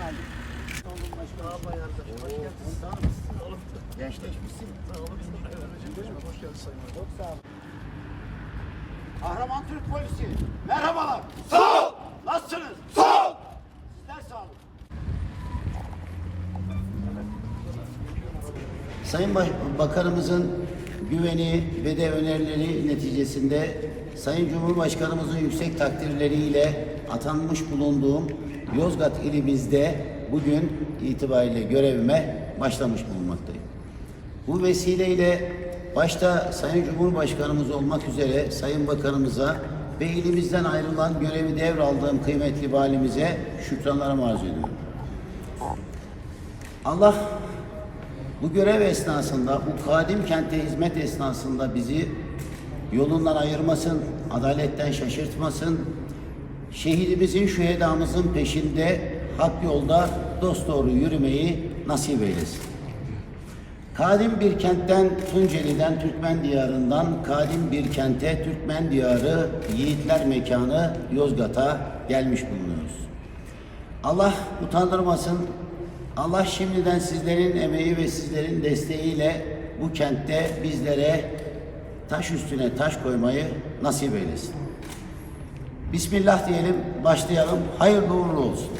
halin. Kahraman Türk Polisi. Merhabalar. Sağ ol. Nasılsınız? Sağ ol. Sizler sağ olun. Sayın Bakanımızın güveni ve de önerileri neticesinde Sayın Cumhurbaşkanımızın yüksek takdirleriyle atanmış bulunduğum Yozgat ilimizde bugün itibariyle görevime başlamış bulunmaktayım. Bu vesileyle başta Sayın Cumhurbaşkanımız olmak üzere Sayın Bakanımıza ve ilimizden ayrılan görevi devraldığım kıymetli valimize şükranlarımı arz ediyorum. Allah bu görev esnasında, bu kadim kente hizmet esnasında bizi yolundan ayırmasın, adaletten şaşırtmasın, şehidimizin, şühedamızın peşinde hak yolda dosdoğru yürümeyi nasip eylesin. Kadim bir kentten, Tunceli'den, Türkmen diyarından kadim bir kente, Türkmen diyarı, yiğitler mekanı Yozgat'a gelmiş bulunuyoruz. Allah utandırmasın. Allah şimdiden sizlerin emeği ve sizlerin desteğiyle bu kentte bizlere taş üstüne taş koymayı nasip eylesin. Bismillah diyelim, başlayalım. Hayırlı uğurlu olsun.